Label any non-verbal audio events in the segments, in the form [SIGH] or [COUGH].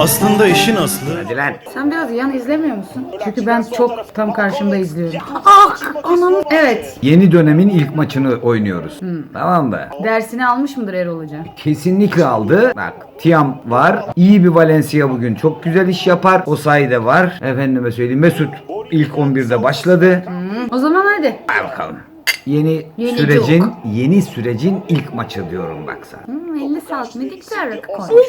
Aslında işin aslı Hadi lan. Sen biraz yan izlemiyor musun? Çünkü ben çok tam karşımda izliyorum. Ah anam. Evet. Yeni dönemin ilk maçını oynuyoruz. Tamam mı? Dersini almış mıdır Erol Hoca? Kesinlikle aldı. Bak Tiam var. İyi bir Valencia bugün. Çok güzel iş yapar. Osayi de var. Efendime söyleyeyim. Mesut ilk 11'de başladı. O zaman hadi. Hadi bakalım. Yeni, Yeni sürecin yok. yeni sürecin ilk maçı diyorum bak sana. Hmm, 50 saat ne güzel rakı koymuş.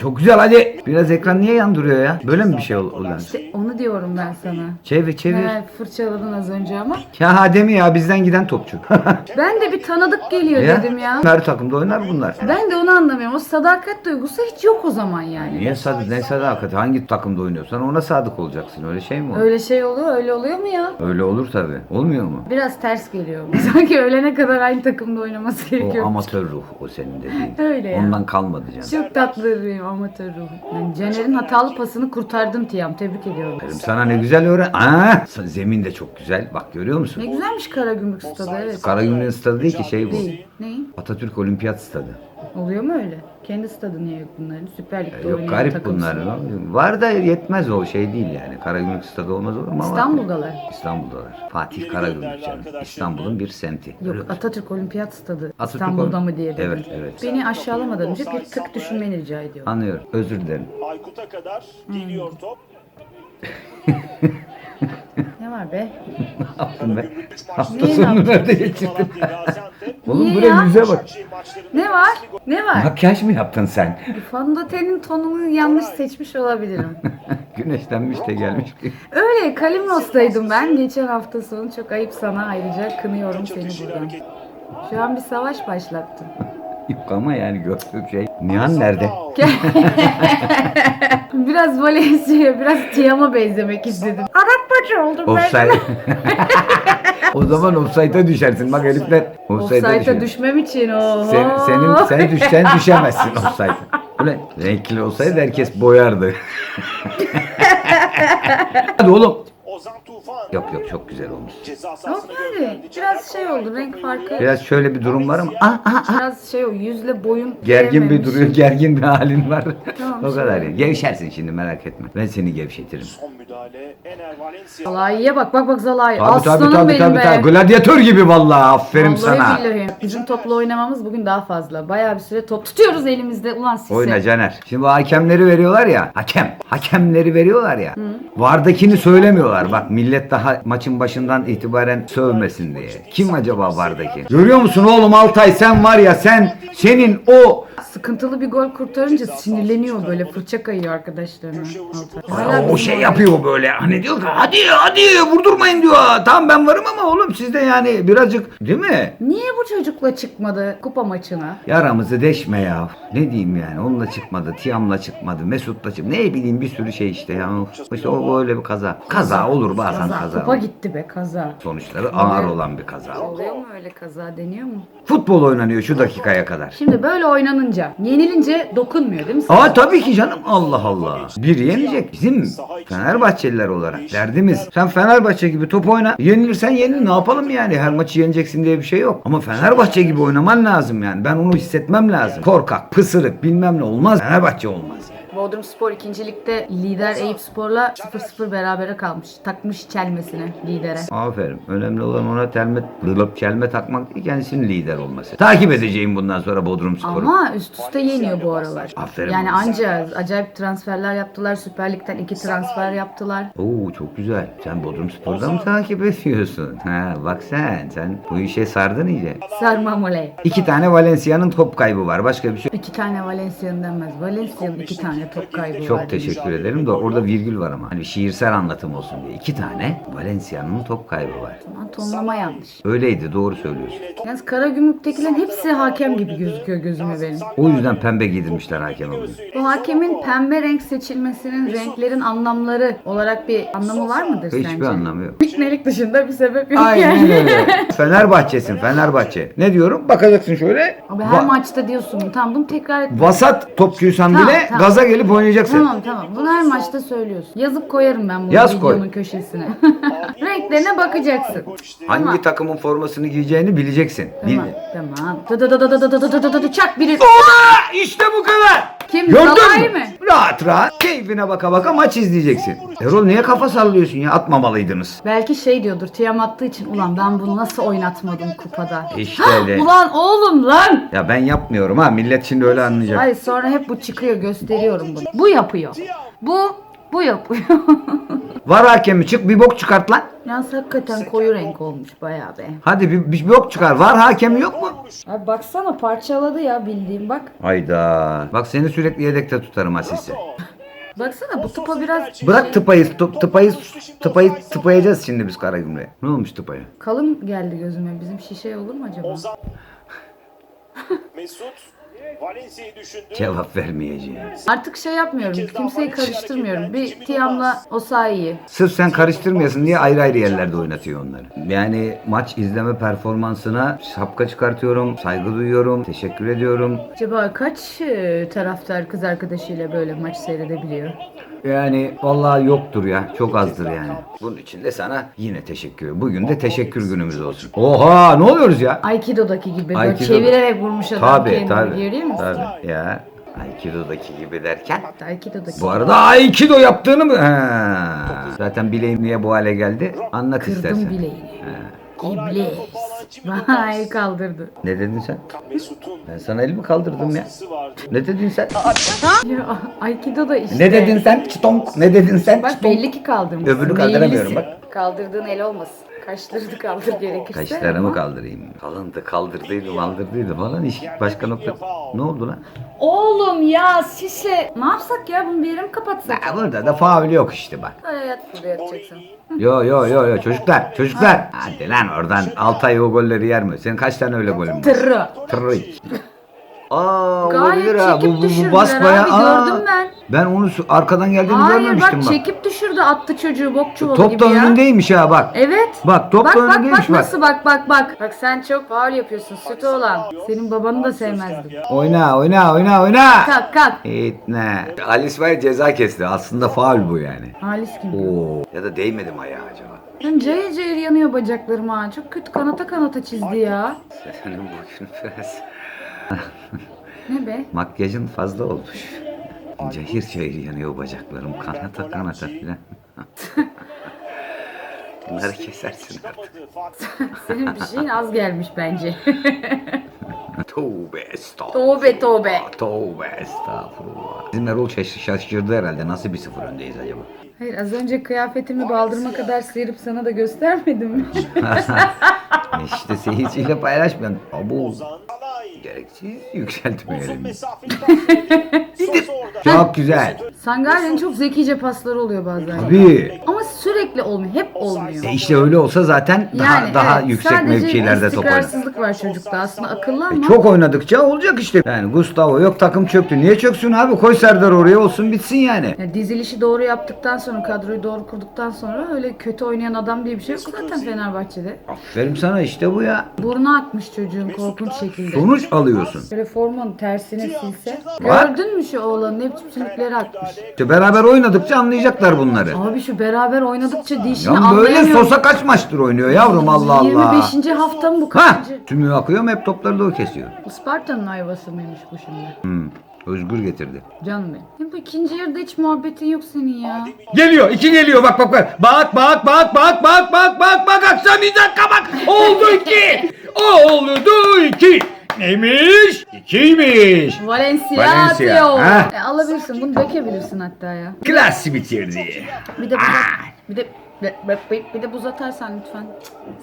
Çok güzel hadi. Biraz ekran niye yandırıyor ya? Böyle mi bir şey ol- oluyor? İşte onu diyorum ben sana. Çevir çevir. Evet, fırçaladın az önce ama. Ya Ademi ya bizden giden topçu. [LAUGHS] Ben de bir tanıdık geliyor ya, dedim ya. Her takımda oynar bunlar. Ben de onu anlamıyorum. O sadakat duygusu hiç yok o zaman yani. Niye sadık ne sadakat hangi takımda oynuyorsan ona sadık olacaksın öyle şey mi olur? Öyle şey oluyor, öyle oluyor mu ya? Öyle olur tabi. Olmuyor mu? Biraz ters geliyor. [LAUGHS] Sanki ölene kadar aynı takımda oynaması O gerekiyor. amatör ruh o senin dediğin. Öyle ya. Ondan kalmadı canım. Çok tatlı bir amatör ruh. Yani Caner'in hatalı pasını kurtardın Tiyam. Tebrik ediyorum. Sana ne güzel öğren. Aa, zemin de çok güzel. Bak görüyor musun? Ne güzelmiş Karagümrük stadı evet. Karagümrük'ün stadı değil ki şey bu. Değil. Neyin? Atatürk Olimpiyat Stadı. Oluyor mu öyle? Kendi stadı niye yok bunların? Süper Lig'de Yok oynayan garip takım bunlar. stadı. Var da yetmez o şey değil yani. Karagümrük stadı olmaz olur mu ama. İstanbul'dalar. İstanbul'dalar. Fatih Karagümrük canım. İstanbul'un bir semti. Yok? Atatürk Olimpiyat Stadı Atatürk İstanbul'da Olim- mı diye dedim. Evet, evet. Beni aşağılamadan önce bir tık düşünmeni rica ediyorum. Anlıyorum. Özür dilerim. Aykut'a kadar geliyor top. [LAUGHS] Ne var be? Yaptım be. Hafta sonu yaptın? nerede geçirdin? [LAUGHS] Oğlum Niye buraya ya? yüze bak. Ne var? Ne var? Makyaj mı yaptın sen? Fondötenin tonunu yanlış seçmiş olabilirim. [LAUGHS] Güneşlenmiş de gelmiş. Öyle Kalimnos'taydım ben geçen hafta sonu. Çok ayıp sana ayrıca kınıyorum seni buradan. Şu an bir savaş başlattın. Yok ama yani gördüğüm şey. Nihan nerede? [LAUGHS] biraz Valencia'ya, biraz Tiam'a benzemek istedim. Arap maçı oldum ben. Offside. [LAUGHS] o zaman offside'a düşersin. Bak herifler offside'a Offside'a düşüyor. düşmem için o. Sen, senin, sen düşsen düşemezsin offside'a. Ulan renkli olsaydı herkes boyardı. [LAUGHS] Hadi oğlum. Ozan Tufan. Yok yok çok güzel olmuş. Yok yani gönderdi. biraz şey oldu renk farkı. Biraz şöyle bir durum var ama ah, ah, ah. Biraz şey o yüzle boyun gergin bir duruyor, gergin bir halin var. [LAUGHS] Tamam, o kadar yani. Gevşersin şimdi merak etme. Ben seni gevşetirim. Son müdahale Ener Valencia. Zalai'ye bak bak bak Zalai. Tabii Aslanım tabii tabii benim tabii. be. tabii. Gladyatör gibi vallahi aferin Vallahi sana. billahi. Bizim topla oynamamız bugün daha fazla. Bayağı bir süre top tutuyoruz elimizde. Ulan size. Oyna Caner. Şimdi bu hakemleri veriyorlar ya. Hakem. Hakemleri veriyorlar ya. Vardakini söylemiyorlar. Bak millet daha maçın başından itibaren sövmesin diye. Kim acaba vardaki? Görüyor musun oğlum Altay sen var ya sen senin o Sıkıntılı bir gol kurtarınca sinirleniyor böyle fırça kayıyor arkadaşlarına. Altay. Hala o şey yapıyor böyle. Hani diyor ki hadi hadi vurdurmayın diyor. Tamam ben varım ama oğlum siz de yani birazcık değil mi? Niye bu çocukla çıkmadı kupa maçına? Yaramızı deşme ya. Ne diyeyim yani onunla çıkmadı, Tiam'la çıkmadı, Mesut'la çıkmadı. Ne bileyim bir sürü şey işte ya. İşte o böyle bir kaza. Kaza olur bazen Kaza. kaza. Kupa olur. gitti be kaza. Sonuçları ağır olan bir kaza. Oluyor mu öyle kaza deniyor mu? Futbol oynanıyor şu dakikaya kadar. Şimdi böyle oynanınca yenilince dokunmuyor değil mi? sana? Aa tabii ki canım Allah Allah. Bir yenecek. Bizim Fenerbahçeliler olarak derdimiz. Sen Fenerbahçe gibi top oyna. Yenilirsen yenil ne yapalım yani. Her maçı yeneceksin diye bir şey yok. Ama Fenerbahçe gibi oynaman lazım yani. Ben onu hissetmem lazım. Korkak, pısırık bilmem ne olmaz. Fenerbahçe olmaz. Bodrum Spor ikincilikte lider Eyüp Spor'la 0-0 berabere kalmış. Takmış çelmesine lidere. Aferin. Önemli olan ona telme, lılıp çelme takmak değil kendisinin lider olması. Takip edeceğim bundan sonra Bodrum Spor'u. Ama üst üste yeniyor bu aralar. Aferin Yani anca acayip transferler yaptılar. Süper Lig'den iki transfer yaptılar. Oo çok güzel. Sen Bodrum Spor'da mı takip ediyorsun? Ha bak sen. Sen bu işe sardın iyice. Sarmam oley. İki tane Valencia'nın top kaybı var. Başka bir şey İki tane Valencia'nın denmez. Valencia'nın iki tane top kaybı var. Çok teşekkür ederim de orada virgül var ama. Hani şiirsel anlatım olsun diye. İki tane Valencia'nın top kaybı var. Aman tonlama yanlış. Öyleydi doğru söylüyorsun. Yalnız Karagümrük'tekilerin hepsi hakem gibi gözüküyor gözüme benim. O yüzden pembe giydirmişler hakeme bugün. Bu hakemin pembe renk seçilmesinin renklerin anlamları olarak bir anlamı var mıdır sence? Hiçbir anlamı yok. Piknelik dışında bir sebep yok Aynen yani. öyle. Fenerbahçe'sin Fenerbahçe. Ne diyorum? Bakacaksın şöyle. Abi her Va- maçta diyorsun. Tamam bunu tekrar et. Vasat topçuysan Tamam, bile tamam. gaza gelip oynayacaksın. Tamam tamam. Bunu her maçta söylüyorsun. Yazıp koyarım ben bunu Yaz koy. videonun köşesine. [LAUGHS] Renklerine bakacaksın. Hangi Tamam. takımın formasını giyeceğini bileceksin. Bil- Tamam tamam. Dı dı dı dı dı dı dı dı dı dı dı çak biri. Aa, işte bu kadar. Kim? Gördün Salay mü? mı? Rahat rahat keyfine baka baka maç izleyeceksin. Erol niye kafa sallıyorsun ya? Atmamalıydınız. Belki şey diyordur. Tiyam attığı için ulan ben bunu nasıl oynatmadım kupada. İşte öyle. ulan oğlum lan. Ya ben yapmıyorum ha. Millet şimdi öyle anlayacak. Hayır sonra hep bu çıkıyor gösteriyorum bunu. Bu yapıyor. Bu bu yapıyor. [LAUGHS] Var hakemi çık bir bok çıkart lan. Yalnız hakikaten koyu renk olmuş bayağı be. Hadi bir, bir bok çıkar. Var hakemi yok mu? Abi baksana parçaladı ya bildiğim bak. Hayda. Bak seni sürekli yedekte tutarım ha Sisi. Baksana bu tıpa biraz Bırak tıpayı, tıp, tıpayı, tıpayı, tıpayacağız şimdi biz Karagümrük'e. Ne olmuş tıpaya? kalın geldi gözüme. Bizim şişe olur mu acaba? [LAUGHS] Mesut. Cevap vermeyeceğim. Artık şey yapmıyorum. Kimseyi karıştırmıyorum. Bir Tiam'la Osayi'yi. Sırf sen karıştırmayasın diye ayrı ayrı yerlerde oynatıyor onları. Yani maç izleme performansına şapka çıkartıyorum, saygı duyuyorum, teşekkür ediyorum. Acaba kaç e, taraftar kız arkadaşıyla böyle maç seyredebiliyor? Yani vallahi yoktur ya. Çok azdır yani. Bunun için de sana yine teşekkür. Bugün de teşekkür günümüz olsun. Oha ne oluyoruz ya? Aikido'daki gibi böyle Aikido'da. çevirerek vurmuş adam Tabii kendini tabii. Görüyor musun? Tabii ya. Aikido'daki gibi derken. Aikido'daki. Bu arada Aikido yaptığını mı? Ha. Zaten bileğim niye bu hale geldi? Anlat Kırdım istersen. bileğini. Kornerden İblis. Vay kaldırdı. Ne dedin sen? Mesut'un Ben sana elimi kaldırdım ya. Ne dedin sen? Ya Aikido da işte. Ne dedin sen? Çıtonk. Ne dedin sen? Bak Çıtonk. belli ki kaldırmış. Öbürünü kaldıramıyorum bak. Kaldırdığın el olmasın. Kaşlarını kaldır gerekirse. Kaşlarımı kaldırayım. Kalındı kaldırdıydı kaldırdıydı falan iş başka nokta. Ne oldu lan? Oğlum ya şişe. Ne yapsak ya bunu bir yere mi kapatsak? Ya burada da faul yok işte bak. Ay yat burada yatacaksın. Yo yo yo yo çocuklar çocuklar. Hadi lan oradan Altay o golleri yer mi? Senin kaç tane öyle golün var? Tırrı. Tırrık. Aa Gayet olabilir ha. çekip Bu, bu, bu düşürdüler basbaya. abi, Aa, gördüm ben. Ben onu su- arkadan geldiğini Hayır görmemiştim bak bak. çekip düşürdü attı çocuğu bok çuvalı Top gibi da ya. önündeymiş ha bak. Evet. Bak, top da bak, bak, önündeymiş bak. bak. nasıl bak bak bak. Bak sen çok faul yapıyorsun sütü olan. Senin babanı da sevmezdim. Oyna oyna oyna oyna. Kalk kalk. İtne. Alice var ya ceza kesti. Aslında faul bu yani. Halis kim? Oo. Ya da değmedim ayağa acaba. Ben cayır cayır yanıyor bacaklarım ha. Çok kötü kanata kanata çizdi ya. Senin bugün biraz Ne be? makyajın fazla olmuş. Cayır cayır yanıyor bacaklarım. Kanata kanata filan. [LAUGHS] Bunları kesersin artık. Senin bir şeyin az gelmiş bence. [LAUGHS] Tövbe estağfurullah. Tövbe tövbe. Tövbe estağfurullah. Bizim Erol şaş- şaşırdı herhalde. Nasıl bir sıfır öndeyiz acaba? Hayır az önce kıyafetimi baldırma kadar sıyırıp sana da göstermedim mi? [LAUGHS] işte seyirciyle paylaşmıyorum. Abu Ozan. Uzun yükseltmeyelim. [LAUGHS] Çok güzel. Sangare'nin çok zekice pasları oluyor bazen. Tabii. Ama sürekli olmuyor. Hep olmuyor. E işte öyle olsa zaten daha Yani daha evet, yüksek sadece mevkilerde top oynar. istikrarsızlık var çocukta. Aslında akıllı ama. E çok oynadıkça olacak işte. Yani Gustavo yok takım çöktü. Niye çöksün abi? Koy Serdar oraya olsun bitsin yani. Ya dizilişi doğru yaptıktan sonra, kadroyu doğru kurduktan sonra öyle kötü oynayan adam diye bir şey yok zaten Fenerbahçe'de. Aferin sana işte bu ya. Burnu akmış çocuğun korkunç şekilde. Sonuç alıyorsun. Böyle formanın tersine silse. Var. Gördün mü şu oğlanın ne biçim sümükleri akmış. İşte beraber oynadıkça anlayacaklar bunları. Abi şu beraber oynadıkça dişini Ya böyle anlayamıyorum. sosa kaç maçtır oynuyor yavrum Allah Allah. 25. hafta mı bu Ha, kaçıncı? tümü akıyor mu hep topları da o kesiyor. Isparta'nın ayvası mıymış bu şimdi? Hmm, Özgür getirdi. Canım benim. Ya bu ikinci yarıda hiç muhabbetin yok senin ya. Geliyor, iki geliyor. Bak bak bak. Bak bak bak bak bak bak bak bak. Akşam bir dakika bak. Oldu iki. [LAUGHS] Oldu iki. Neymiş? İkiymiş. Valencia, Valencia, atıyor. ha. E, alabilirsin bunu dökebilirsin hatta ya. Klasi bitirdi. Bir de buz at- bir de bir, bir de buz atarsan lütfen.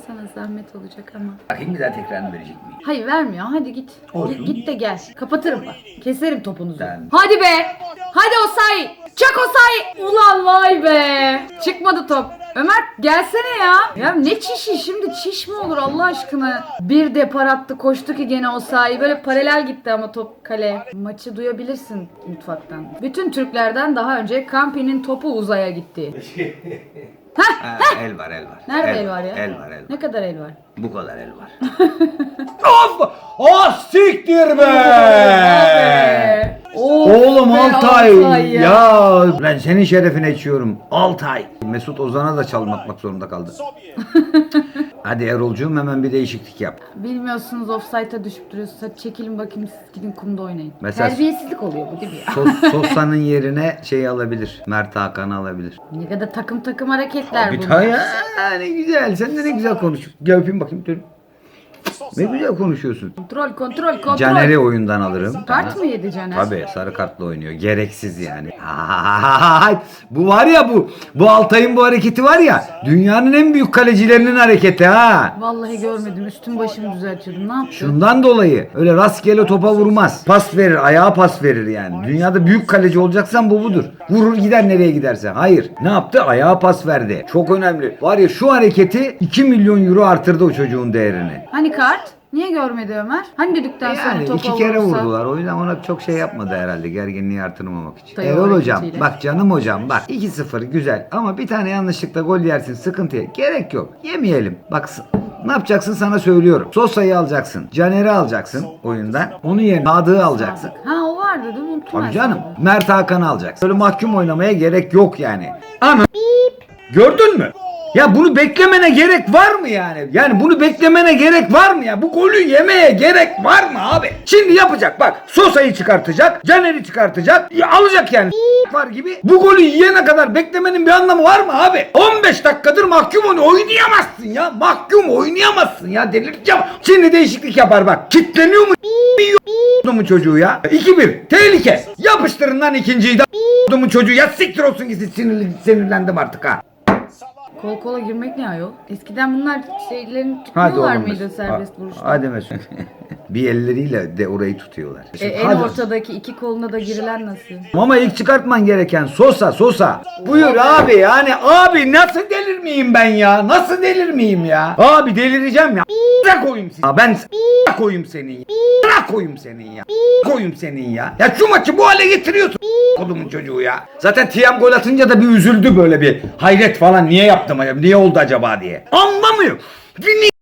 Sana zahmet olacak ama. Bakayım bir daha tekrarını verecek miyim? Hayır vermiyor. Hadi git. Git, git de gel. Kapatırım bak. Keserim topunuzu. Ben- Hadi be. Hadi Osay. Çak Osay. Ulan vay be. Çıkmadı top. Ömer gelsene ya. Ya ne çişi şimdi çiş mi olur Allah aşkına? Bir depar attı koştu ki gene Osay. Böyle paralel gitti ama top kale. Maçı duyabilirsin mutfaktan. Bütün Türklerden daha önce Kampi'nin topu uzaya gitti. [LAUGHS] Ha, el var el var. Nerede el, var ya? El var el var. Ne kadar el var? Bu kadar el var. [LAUGHS] of! Oh siktir be! Oo. Oğlum be, Altay. Altay ya. ya. Ben senin şerefine içiyorum. Altay. Mesut Ozan'a da çalmakmak zorunda kaldı. [LAUGHS] Hadi Erol'cuğum hemen bir değişiklik yap. Bilmiyorsunuz offside'a düşüp duruyorsunuz. Hadi çekilin bakayım siz gidin kumda oynayın. Mesela- Terbiyesizlik oluyor bu değil mi ya? Sos, Sosa'nın yerine şey alabilir. Mert Hakan'ı alabilir. Ne kadar takım takım hareketler bunlar. ya ne güzel. Sen de ne güzel konuşuyorsun. Gel öpeyim bakayım. Dur. Ne güzel konuşuyorsun. Kontrol kontrol kontrol. Caner'i oyundan alırım. Kart mı yedi Caner? Tabii sarı kartla oynuyor. Gereksiz yani. Ay, bu var ya bu. Bu Altay'ın bu hareketi var ya. Dünyanın en büyük kalecilerinin hareketi ha. Vallahi görmedim. Üstüm başımı düzeltiyordum. Ne yaptın? Şundan dolayı öyle rastgele topa vurmaz. Pas verir, ayağa pas verir yani. Dünyada büyük kaleci olacaksan bu budur. Vurur gider nereye giderse. Hayır. Ne yaptı? Ayağa pas verdi. Çok önemli. Var ya şu hareketi 2 milyon euro artırdı o çocuğun değerini. Hani kart? Niye görmedi Ömer? Hani dedikten sonra Yani topa iki kere vurursa- vurdular. O yüzden ona çok şey yapmadı herhalde gerginliği artırmamak için. Tabii Erol hocam hareketiyle. bak canım hocam bak 2-0 güzel ama bir tane yanlışlıkla gol yersin sıkıntıya. Gerek yok. Yemeyelim. Bak s- ne yapacaksın sana söylüyorum. Sosa'yı alacaksın. Caner'i alacaksın oyundan. Onun yerine Sadık'ı alacaksın. Ha o vardı değil mi? Unuttum ben Tabii canım. Mert Hakan'ı alacaksın. Böyle mahkum oynamaya gerek yok yani. Ana Gördün mü? Ya bunu beklemene gerek var mı yani? Yani bunu beklemene gerek var mı ya? Bu golü yemeye gerek var mı abi? Şimdi yapacak bak. Sosa'yı çıkartacak. Caner'i çıkartacak. Ya alacak yani. [LAUGHS] var gibi. Bu golü yiyene kadar beklemenin bir anlamı var mı abi? 15 dakikadır mahkum onu oynayamazsın ya. Mahkum oynayamazsın ya. Delirteceğim. Şimdi değişiklik yapar bak. Kitleniyor mu? [LAUGHS] mu çocuğu ya? 2-1. Tehlike. Yapıştırın lan ikinciyi de. [LAUGHS] mu çocuğu ya siktir olsun gitsin sinirlendim artık ha. Kol kola girmek ne ayol? Eskiden bunlar şeylerin tutmuyorlar oğlum mıydı Mesut. serbest Ha- vuruşta? Hadi Mesut. [LAUGHS] bir elleriyle de orayı tutuyorlar. E, en Hadi. ortadaki iki koluna da girilen nasıl? Ama ilk çıkartman gereken Sosa Sosa. Buyur abi yani abi nasıl delirmeyeyim ben ya? Nasıl delirmeyeyim ya? Abi delireceğim ya. Ne koyayım seni? Ya Ben s- koyayım senin ya. Ne koyayım senin ya. koyayım senin ya. Ya şu maçı bu hale getiriyorsun. Kodumun çocuğu ya. Zaten Tiam gol atınca da bir üzüldü böyle bir. Hayret falan niye yaptım acaba? Niye oldu acaba diye. Anlamıyor. Bir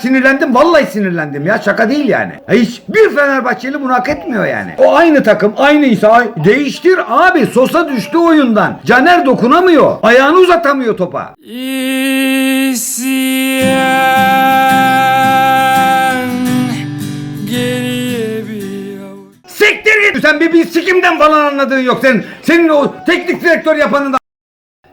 sinirlendim vallahi sinirlendim ya şaka değil yani. Ya Hiçbir Fenerbahçeli bunu hak etmiyor yani. O aynı takım aynıysa ay- değiştir abi Sosa düştü oyundan. Caner dokunamıyor. Ayağını uzatamıyor topa. İsyan geriye bir avuç. Siktir git. Sen bir, bir sikimden falan anladığın yok. Sen, senin o teknik direktör yapanın da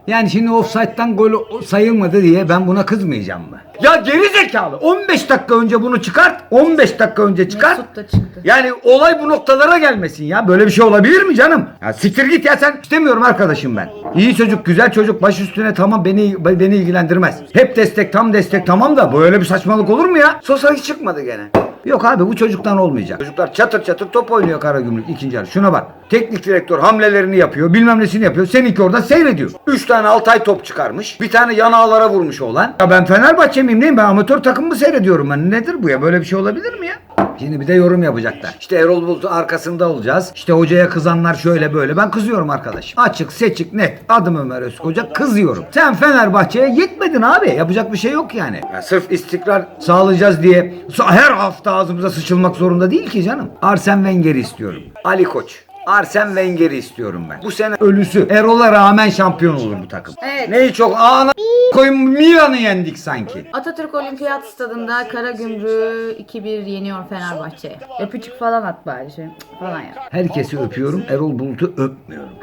yani şimdi offside'dan gol sayılmadı diye ben buna kızmayacağım mı? Ya geri zekalı. 15 dakika önce bunu çıkart. 15 dakika önce çıkart. Mesut da çıktı. Yani olay bu noktalara gelmesin ya. Böyle bir şey olabilir mi canım? Ya siktir git ya sen. İstemiyorum arkadaşım ben. İyi çocuk, güzel çocuk, baş üstüne tamam beni beni ilgilendirmez. Hep destek, tam destek tamam da böyle bir saçmalık olur mu ya? Sosa hiç çıkmadı gene. Yok abi bu çocuktan olmayacak. Çocuklar çatır çatır top oynuyor Karagümrük ikinci yarı. Şuna bak. Teknik direktör hamlelerini yapıyor. Bilmem nesini yapıyor. Seninki orada seyrediyor. Üç tane Altay top çıkarmış. Bir tane yan ağlara vurmuş olan. Ya ben Fenerbahçe miyim neyim? Ben amatör takım mı seyrediyorum ben? Nedir bu ya? Böyle bir şey olabilir mi ya? Şimdi bir de yorum yapacaklar. İşte Erol Bulut'un arkasında olacağız. İşte hocaya kızanlar şöyle böyle. Ben kızıyorum arkadaşım. Açık, seçik, net. Adım Ömer Özkoca. Kızıyorum. Sen Fenerbahçe'ye yetmedin abi. Yapacak bir şey yok yani. Ya sırf istikrar sağlayacağız diye her hafta ağzımıza sıçılmak zorunda değil ki canım. Arsen Wenger'i istiyorum. Ali Koç. Arsen Wenger'i istiyorum ben. Bu sene ölüsü. Erol'a rağmen şampiyon olur bu takım. Evet. Neyi çok ana koyun Milan'ı yendik sanki. Atatürk Olimpiyat Stadında Karagümrük'ü 2-1 yeniyor Fenerbahçe. Öpücük falan at bari şey falan ya. Herkesi öpüyorum. Erol Bulut'u öpmüyorum.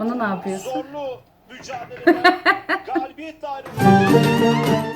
Onu ne yapıyorsun? Zorlu mücadele. Galibiyet tarihi.